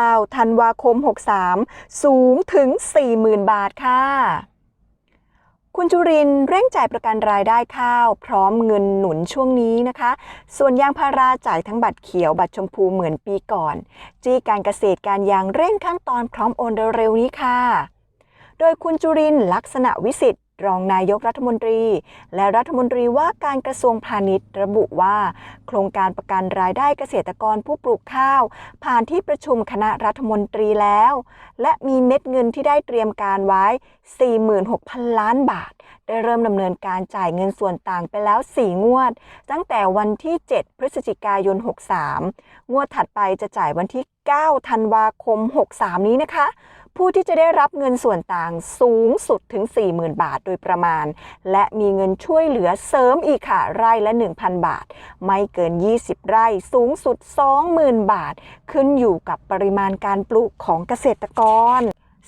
9 ธันวาคม 63 สูงถึง 40,000 บาทค่ะ คุณจุรินเร่งจ่ายประกันรายได้ข้าว พร้อมเงินหนุนช่วงนี้นะคะ ส่วนยางพาราจ่ายทั้งบัตรเขียวบัตรชมพูเหมือนปีก่อน จี้การเกษตรการยางเร่งขั้นตอนพร้อมโอนเร็วๆนี้ค่ะ โดยคุณจุรินลักษณะวิสิทธิ์ รองนายกรัฐมนตรี และรัฐมนตรีว่าการกระทรวงพาณิชย์ ระบุว่า โครงการประกันรายได้เกษตรกรผู้ปลูกข้าว ผ่านที่ประชุมคณะรัฐมนตรีแล้ว และมีเม็ดเงินที่ได้เตรียมการไว้ 46,000 ล้านบาท ได้เริ่มดำเนินการจ่ายเงินส่วนต่างไปแล้ว 4 งวด ตั้งแต่วันที่ 7 พฤศจิกายน 63 งวดถัดไปจะจ่ายวันที่ 9 ธันวาคม 63 นี้นะคะ ผู้ที่จะได้รับเงินส่วนต่างสูงสุดถึง 40,000 บาทโดยประมาณ และมีเงินช่วยเหลือเสริมอีกค่ะไร่ละ 1,000 บาท ไม่เกิน 20 ไร่สูงสุด 20,000 บาท ขึ้นอยู่กับปริมาณการปลูกของเกษตรกร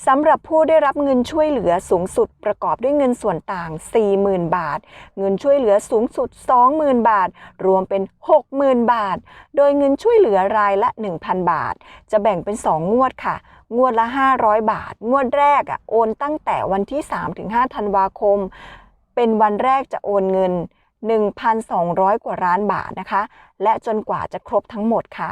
สำหรับผู้ได้รับเงินช่วยเหลือสูงสุดประกอบด้วยเงินส่วนต่าง 40,000 บาท เงินช่วยเหลือสูงสุด 20,000 บาท รวมเป็น 60,000 บาท โดยเงินช่วยเหลือรายละ 1,000 บาท จะแบ่งเป็น 2 งวดค่ะ งวดละ 500 บาท งวดแรกอะโอนตั้งแต่วันที่ 3-5 ธันวาคม เป็นวันแรกจะโอนเงิน 1,200 กว่าล้านบาทนะคะ และจนกว่าจะครบทั้งหมดค่ะ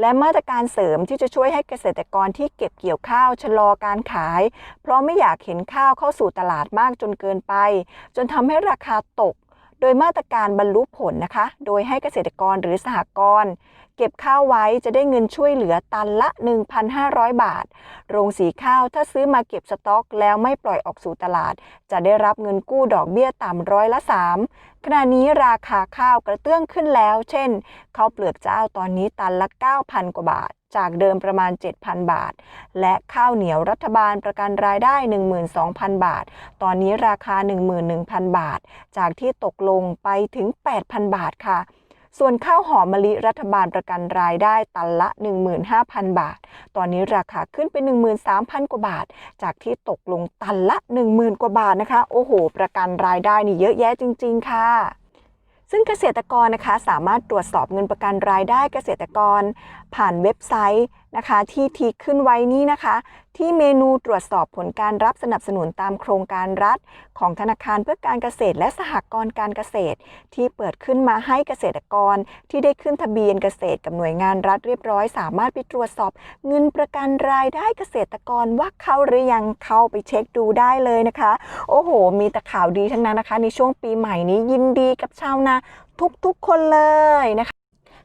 และมาตรการเสริมที่จะช่วยให้เกษตรกรที่เก็บเกี่ยวข้าวชะลอการขาย เพราะไม่อยากเห็นข้าวเข้าสู่ตลาดมากจนเกินไป จนทำให้ราคาตกโดยมาตรการบรรลุผลนะคะ โดยให้เกษตรกรหรือสหกรณ์ เก็บข้าวไว้จะได้เงินช่วยเหลือตันละ 1,500 บาท โรงสีข้าวถ้าซื้อมาเก็บสต็อกแล้วไม่ปล่อยออกสู่ตลาด จะได้รับเงินกู้ดอกเบี้ยต่ำร้อยละ 3 ขณะนี้ราคาข้าวกระเตื้องขึ้นแล้ว เช่นข้าวเปลือกเจ้าตอนนี้ตันละ 9,000 กว่าบาท จากเดิมประมาณ 7,000 บาท และข้าวเหนียวรัฐบาลประกันรายได้ 12,000 บาท ตอนนี้ราคา 11,000 บาท จากที่ตกลงไปถึง 8,000 บาทค่ะ ส่วนข้าวหอมมะลิรัฐบาลประกันรายได้ตันละ 15,000 บาท ตอนนี้ราคาขึ้นเป็น 13,000 กว่าบาท จากที่ตกลงตันละ 10,000 กว่าบาทนะคะ โอ้โห ประกันรายได้นี่เยอะแยะจริง ๆ ค่ะซึ่งเกษตรกรนะคะสามารถตรวจสอบเงินประกันรายได้เกษตรกร ผ่านเว็บไซต์นะคะ ที่ทีขึ้นไว้นี้นะคะ ที่เมนูตรวจสอบผลการรับสนับสนุนตามโครงการรัฐ ของธนาคารเพื่อการเกษตรและสหกรณ์การเกษตร ที่เปิดขึ้นมาให้เกษตรกร ที่ได้ขึ้นทะเบียนเกษตรกับหน่วยงานรัฐเรียบร้อย สามารถไปตรวจสอบเงินประกันรายได้เกษตรกรว่าเข้าหรือยังเข้าไปเช็คดูได้เลยนะคะ โอ้โห มีแต่ข่าวดีทั้งนั้นนะคะ ในช่วงปีใหม่นี้ยินดีกับชาวนาทุกๆคนเลยนะคะ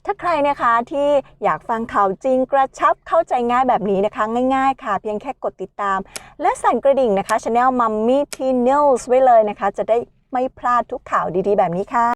ถ้าใครนะคะที่อยากฟังข่าวจริงกระชับเข้าใจง่ายแบบนี้นะคะ ง่ายๆ ค่ะ เพียงแค่กดติดตาม และสั่นกระดิ่งนะคะ Channel Mummy T News ไว้เลยนะคะ จะได้ไม่พลาดทุกข่าวดีๆ แบบนี้ค่ะ